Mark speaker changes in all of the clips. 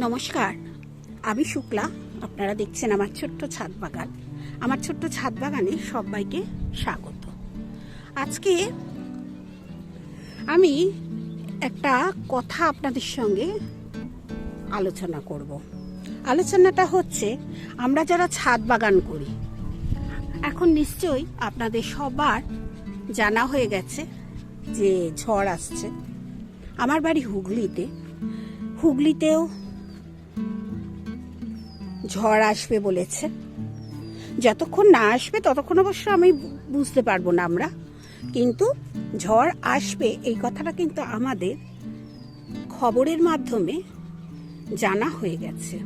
Speaker 1: নমস্কার। আমি শুক্লা, আপনারা দেখছেন আমার ছোট্ট ছাদ বাগান। আমার ছোট্ট ছাদ বাগানে সবাইকে স্বাগত। আজকে আমি একটা কথা আপনাদের সঙ্গে আলোচনা করব। আলোচনাটা হচ্ছে, আমরা যারা ছাদ বাগান করি, এখন নিশ্চয়ই আপনাদের সবার জানা হয়ে গেছে যে ঝড় আসছে। আমার বাড়ি হুগলিতে। হুগলিতেও ঝড় আসবে বলেছে। যতক্ষণ না আসবে, ততক্ষণ অবশ্য আমি বুঝতে পারব না আমরা। কিন্তু ঝড় আসবে, এই কথাটা কিন্তু আমাদের খবরের মাধ্যমে জানা হয়ে গেছে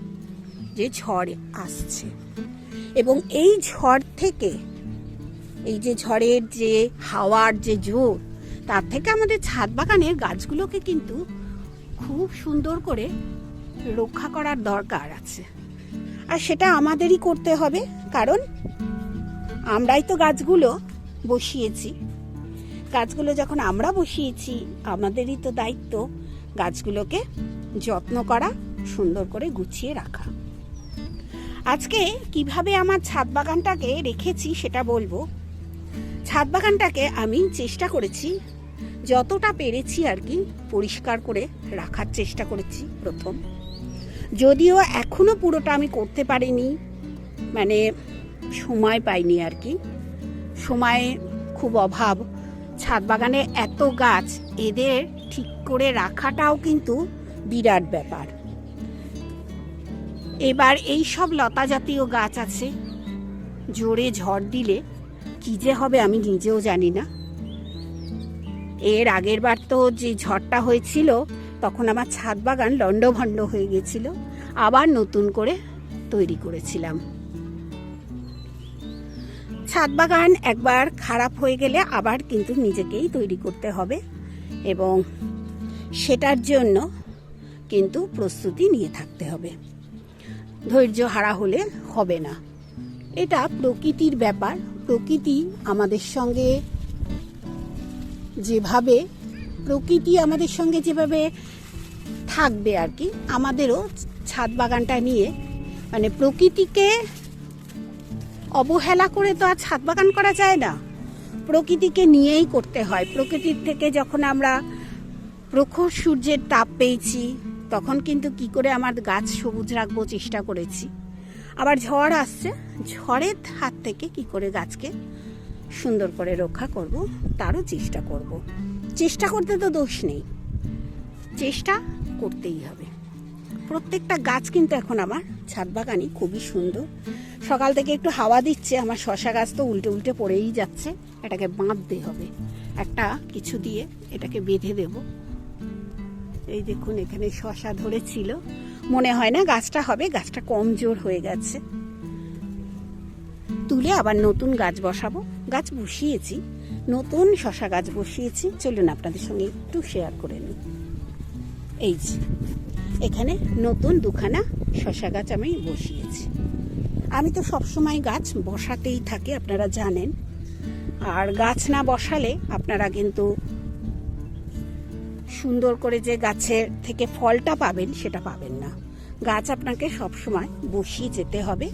Speaker 1: যে ঝড় আসছে। এবং এই ঝড় থেকে, এই যে ঝড়ের যে হাওয়ার যে জোর, তার থেকে আমাদের ছাদ বাগানের গাছগুলোকে কিন্তু খুব সুন্দর করে রক্ষা করার দরকার আছে। আর সেটা আমাদেরই করতে হবে, কারণ আমরাই তো গাছগুলো বসিয়েছি। গাছগুলো যখন আমরা বসিয়েছি, আমাদেরই তো দায়িত্ব গাছগুলোকে যত্ন করা, সুন্দর করে গুছিয়ে রাখা। আজকে কীভাবে আমার ছাদ বাগানটাকে রেখেছি সেটা বলব। ছাদ বাগানটাকে আমি চেষ্টা করেছি, যতটা পেরেছি আর কি, পরিষ্কার করে রাখার চেষ্টা করেছি প্রথম। যদিও এখনও পুরোটা আমি করতে পারিনি মানে সময় পাইনি আর কি। সময় খুব অভাব। ছাদ বাগানে এত গাছ, এদের ঠিক করে রাখাটাও কিন্তু বিরাট ব্যাপার। এবার এই সব লতা জাতীয় গাছ আছে, জোরে ঝড় দিলে কি যে হবে আমি নিজেও জানি না। এর আগের বার তো যে ঝড়টা হয়েছিল তখন আমার ছাদ বাগান লণ্ডভণ্ড হয়ে গেছিল আবার নতুন করে তৈরি করেছিলাম। ছাদ বাগান একবার খারাপ হয়ে গেলে আবার কিন্তু নিজেকেই তৈরি করতে হবে এবং সেটার জন্য কিন্তু প্রস্তুতি নিয়ে থাকতে হবে। ধৈর্য হারা হলে হবে না। এটা প্রকৃতির ব্যাপার। প্রকৃতি আমাদের সঙ্গে যেভাবে প্রকৃতি আমাদের সঙ্গে যেভাবে থাকবে আর কি, আমাদেরও ছাদ বাগানটা নিয়ে মানে প্রকৃতিকে অবহেলা করে তো আর ছাদ বাগান করা যায় না। প্রকৃতিকে নিয়েই করতে হয়। প্রকৃতির থেকে যখন আমরা প্রখর সূর্যের তাপ পেয়েছি, তখন কিন্তু কি করে আমার গাছ সবুজ রাখব চেষ্টা করেছি। আবার ঝড় আসছে, ঝড়ের হাত থেকে কি করে গাছকে সুন্দর করে রক্ষা করব, তারও চেষ্টা করব। চেষ্টা করতে তো দোষ নেই। চেষ্টা করতেই হবে। প্রত্যেকটা গাছ কিন্তু এখন আমার ছাদ বাগানই খুবই সুন্দর। সকাল থেকে একটু হাওয়া দিচ্ছে, আমার শশা গাছ তো উল্টে উল্টে পড়েই যাচ্ছে। এটাকে বাঁধতে হবে। একটা কিছু দিয়ে এটাকে বেঁধে দেব। এই দেখুন, এখানে শশা ধরেছিল। মনে হয় না গাছটা হবে, গাছটা কমজোর হয়ে গেছে। তুলে আবার নতুন গাছ বসাবো। গাছ বসিয়েছি। নতুন শশা গাছ বসিয়েছি। চলুন আপনাদের সঙ্গে একটু শেয়ার করে নিই। এই যে, এখানে নতুন দুখানা শশা গাছ আমি বসিয়েছি। আমি তো সবসময় গাছ বসাতেই থাকি, আপনারা জানেন। আর গাছ না বসালে আপনারা কিন্তু সুন্দর করে যে গাছের থেকে ফলটা পাবেন, সেটা পাবেন না। গাছ আপনাকে সবসময় বসিয়ে যেতে হবে।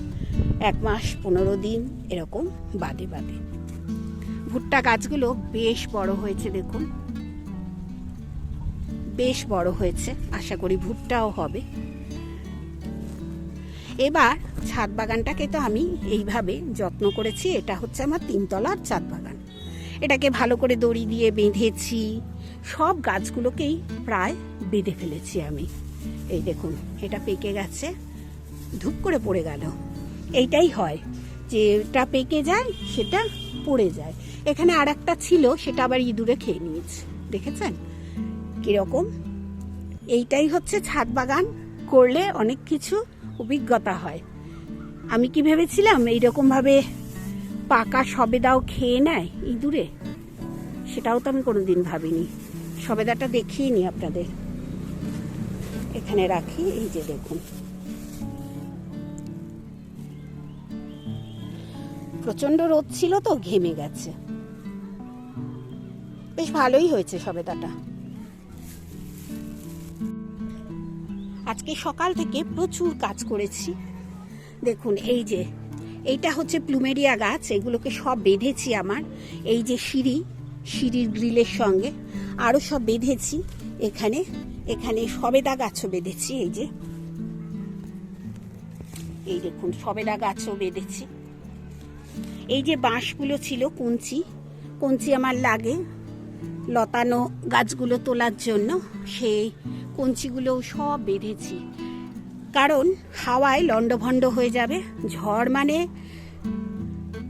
Speaker 1: এক মাস, পনেরো দিন, এরকম বাদে বাদে। ভুট্টা গাছগুলো বেশ বড় হয়েছে, দেখুন। বেশ বড় হয়েছে, আশা করি ভুট্টাও হবে। এবার ছাদ বাগানটাকে তো আমি এইভাবে যত্ন করেছি, এটা হচ্ছে আমার তিনতলার ছাদ বাগান। এটাকে ভালো করে দড়ি দিয়ে বেঁধেছি, সব গাছগুলোকেই প্রায় বেঁধে ফেলেছি আমি। এই দেখুন, এটা পেকে গেছে, ধূপ করে পড়ে গেল। এইটাই হয়, যেটা পেকে যায়, সেটা পড়ে যায়। এখানে আর একটা ছিল, সেটা আবার ইঁদুরে খেয়ে নিয়েছে। দেখেছেন? কীরকম? এইটাই হচ্ছে ছাদ বাগান। করলে অনেক কিছু অভিজ্ঞতা হয়। আমি কি ভেবেছিলাম, এইরকমভাবে পাকা সবেদাও খেয়ে নেয় ইঁদুরে? সেটাও তো আমি কোনোদিন ভাবিনি। সবেদাটা দেখিয়ে নি আপনাদের। এখানে রাখি, এই যে দেখুন। প্রচণ্ড রোদ ছিল তো, ঘেমে গেছে। বেশ ভালোই হয়েছে সবেদাটা। আজকে সকাল থেকে প্রচুর কাজ করেছি। দেখুন, এই যে, এইটা হচ্ছে প্লুমেরিয়া গাছ, এগুলোকে সব বেঁধেছি আমার। এই যে সিঁড়ি, সিঁড়ির গ্রিলের সঙ্গে আরও সব বেঁধেছি এখানে। এখানে সবেদা গাছও বেঁধেছি, এই যে। এই দেখুন, সবেদা গাছও বেঁধেছি। এই যে বাঁশগুলো ছিল, কুঞ্চি কুঞ্চি আমার লাগে। লতানো গাছগুলো তোলার জন্য সেই কঞ্চিগুলো সব বেঁধেছি। কারণ হাওয়ায় লণ্ডভণ্ড হয়ে যাবে, ঝড় মানে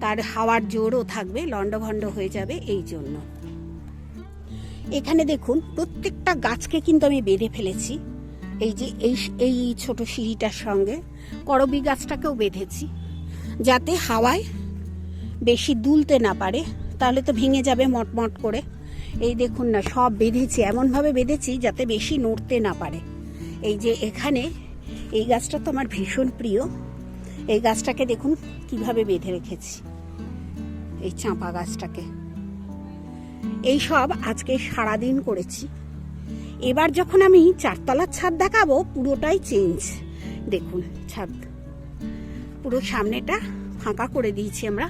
Speaker 1: তার হাওয়ার জোরও থাকবে, লণ্ডভণ্ড হয়ে যাবে এই জন্য। এখানে দেখুন, প্রত্যেকটা গাছকে কিন্তু আমি বেঁধে ফেলেছি। এই যে এই এই ছোট সিঁড়িটার সঙ্গে করবি গাছটাকেও বেঁধেছি। যাতে হাওয়ায় বেশি দুলতে না পারে, তাহলে তো ভেঙে যাবে মটমট করে। এই দেখুন না, সব বেঁধেছি, এমনভাবে বেঁধেছি যাতে বেশি নড়তে না পারে। এই যে এখানে, এই গাছটা তো আমার ভীষণ প্রিয়। এই গাছটাকে দেখুন কীভাবে বেঁধে রেখেছি, এই চাঁপা গাছটাকে। এই সব আজকে সারাদিন করেছি। এবার যখন আমি চারতলার ছাদ দেখাবো, পুরোটাই চেঞ্জ দেখুন ছাদ। পুরো সামনেটা ফাঁকা করে দিয়েছি আমরা।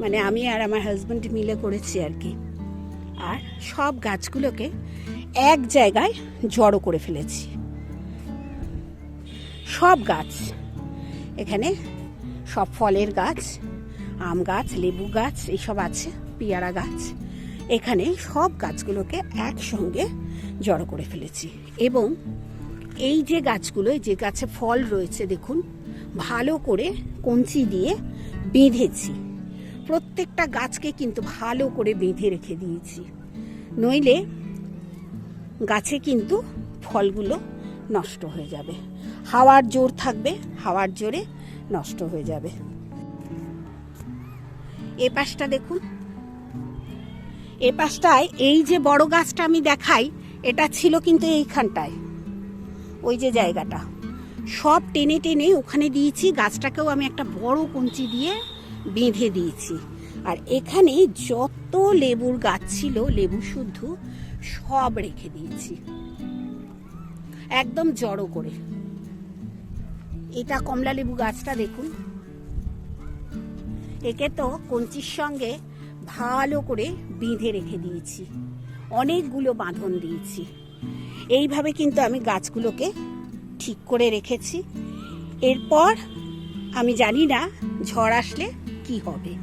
Speaker 1: মানে আমি আর আমার হাজব্যান্ড মিলে করেছি আর কি। আর সব গাছগুলোকে এক জায়গায় জড়ো করে ফেলেছি। সব গাছ, এখানে সব ফলের গাছ, আম গাছ, লেবু গাছ এইসব আছে, পেয়ারা গাছ, এখানে সব গাছগুলোকে একসঙ্গে জড়ো করে ফেলেছি। এবং এই যে গাছগুলো যে গাছে ফল রয়েছে, দেখুন, ভালো করে কঞ্চি দিয়ে বেঁধেছি। প্রত্যেকটা গাছকে কিন্তু ভালো করে বেঁধে রেখে দিয়েছি। নইলে গাছে কিন্তু ফলগুলো নষ্ট হয়ে যাবে। হাওয়ার জোর থাকবে, হাওয়ার জোরে নষ্ট হয়ে যাবে। এ পাশটা দেখুন। এ পাশটায় এই যে বড় গাছটা আমি দেখাই, এটা ছিল কিন্তু এইখানটায়। ওই যে জায়গাটা। সব টেনে টেনে ওখানে দিয়েছি। গাছটাকেও আমি একটা বড় কঞ্চি দিয়ে বেঁধে দিয়েছি। আর এখানে যত লেবুর গাছ ছিল, লেবু শুদ্ধ, সব রেখে দিয়েছি। একদম জড়ো করে। এটা কমলা লেবু গাছটা দেখুন। একে তো কঞ্চির সঙ্গে ভালো করে বেঁধে রেখে দিয়েছি। অনেকগুলো বাঁধন দিয়েছি। এইভাবে কিন্তু আমি গাছগুলোকে ঠিক করে রেখেছি। এরপর, আমি জানি না, ঝড় আসলে কি হবে?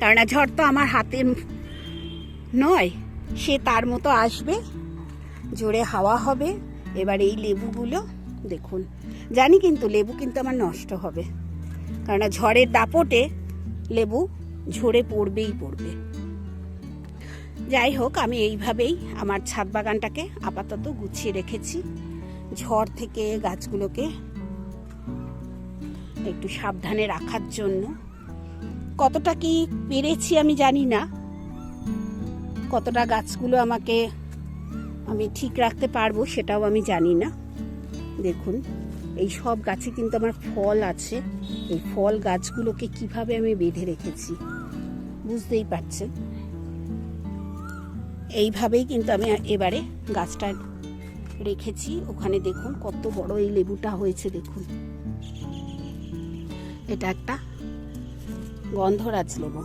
Speaker 1: কারণ ঝড় তো আমার হাতের নয়, সে তার মতো আসবে। জোরে হাওয়া হবে। এবার এই লেবুগুলো দেখুন। জানি কিন্তু লেবু কিন্তু আমার নষ্ট হবে। কারণ ঝড়ের দাপটে লেবু ঝরে পড়বেই পড়বে। যাই হোক, আমি এইভাবেই আমার ছাদ বাগানটাকে আপাতত গুছিয়ে রেখেছি। ঝড় থেকে গাছগুলোকে একটু সাবধানে রাখার জন্য। কতটা কি পেরেছি আমি জানি না। কতটা গাছগুলো আমাকে আমি ঠিক রাখতে পারব সেটাও আমি জানি না। দেখুন, এই সব গাছে কিন্তু আমার ফল আছে। এই ফল গাছগুলোকে কীভাবে আমি বেঁধে রেখেছি, বুঝতেই পারছেন? এইভাবেই কিন্তু আমি এবারে গাছটা রেখেছি। ওখানে দেখুন কত বড় এই লেবুটা হয়েছে, দেখুন। এটা একটা গন্ধরাজ লেবু।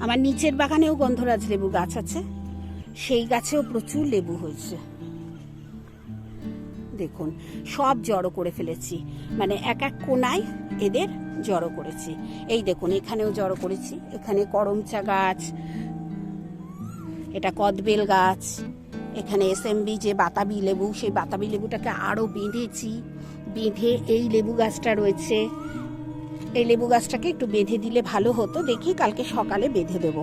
Speaker 1: আমার নিচের বাগানেও গন্ধরাজ লেবু গাছ আছে। সেই গাছেও প্রচুর লেবু হয়েছে। দেখুন, সব জড়ো করে ফেলেছি। মানে এক এক কোনায় এদের জড়ো করেছি। এই দেখুন, এখানেও জড়ো করেছি। এখানে করমচা গাছ, এটা কদবেল গাছ, এখানে এসএমবি যে বাতাবি লেবু, সেই বাতাবি লেবুটাকে আরও বেঁধেছি। বেঁধে এই লেবু গাছটা রয়েছে। এই লেবু গাছটাকে একটু বেঁধে দিলে ভালো হতো। দেখি কালকে সকালে বেঁধে দেবো।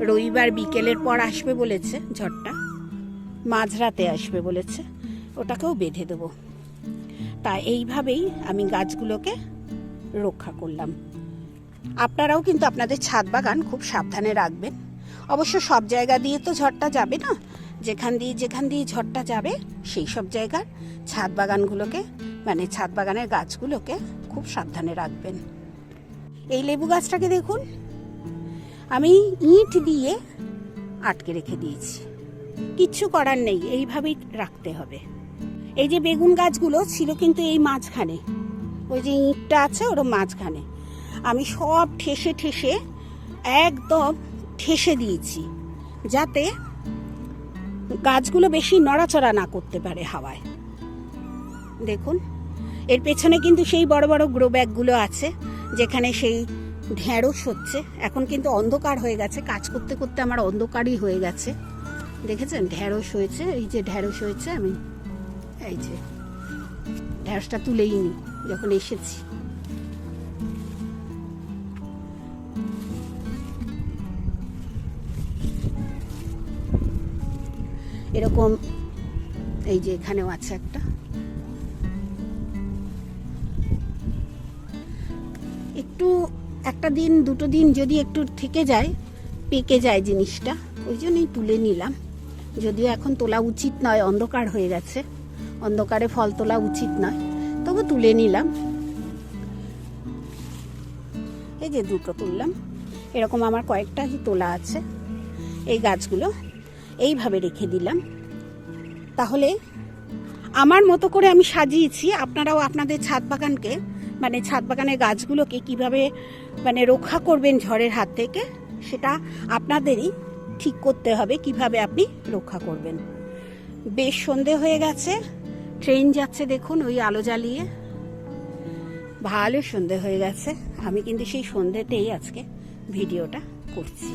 Speaker 1: রবিবার বিকেলের পর আসবে বলেছে ঝড়টা। মাঝরাতে আসবে বলেছে। ওটাকেও বেঁধে দেবো। তা এইভাবেই আমি গাছগুলোকে রক্ষা করলাম। আপনারাও কিন্তু আপনাদের ছাদ বাগান খুব সাবধানে রাখবেন। অবশ্য সব জায়গা দিয়ে তো ঝড়টা যাবে না। যেখান দিয়ে যেখান দিয়ে ঝড়টা যাবে, সেই সব জায়গার ছাদ বাগানগুলোকে মানে ছাদ বাগানের গাছগুলোকে খুব সাবধানে রাখবেন। এই লেবু গাছটাকে দেখুন। আমি ইট দিয়ে আটকে রেখে দিয়েছি। কিচ্ছু করার নেই, এইভাবেই রাখতে হবে। এই যে বেগুন গাছগুলো ছিল কিন্তু এই মাঝখানে, ওই যে ইঁটটা আছে ওর মাঝখানে, আমি সব ঠেসে ঠেসে একদম ঠেসে দিয়েছি, যাতে গাছগুলো বেশি নড়াচড়া না করতে পারে হাওয়ায়। দেখুন। এর পেছনে কিন্তু সেই বড় বড় গ্রো ব্যাগগুলো আছে, যেখানে সেই ঢেঁড়স হচ্ছে। এখন কিন্তু অন্ধকার হয়ে গেছে। কাজ করতে করতে আমার অন্ধকারই হয়ে গেছে। দেখেছেন? ঢেঁড়স হয়েছে। এই যে ঢেঁড়স হয়েছে, আমি এই যে ঢেঁড়সটা তুলেই নি যখন এসেছি। এরকম এই যে এখানেও আছে একটা। একটু, একটা দিন, দুটো দিন যদি একটু থেকে যায়, পেকে যায় জিনিসটা, ওই জন্যই তুলে নিলাম। যদিও এখন তোলা উচিত নয়, অন্ধকার হয়ে গেছে। অন্ধকারে ফল তোলা উচিত নয়, তবু তুলে নিলাম। এই যে দুটো তুললাম, এরকম আমার কয়েকটা তোলা আছে। এই গাছগুলো এইভাবে রেখে দিলাম। তাহলে আমার মতো করে আমি সাজিয়েছি, আপনারাও আপনাদের ছাদ বাগানকে মানে ছাদ বাগানের গাছগুলোকে কীভাবে মানে রক্ষা করবেন ঝড়ের হাত থেকে, সেটা আপনাদেরই ঠিক করতে হবে কীভাবে আপনি রক্ষা করবেন। বেশ সন্ধে হয়ে গেছে, ট্রেন যাচ্ছে দেখুন, ওই আলো জ্বালিয়ে। ভালো সন্ধে হয়ে গেছে, আমি কিন্তু সেই সন্ধেতেই আজকে ভিডিওটা করছি।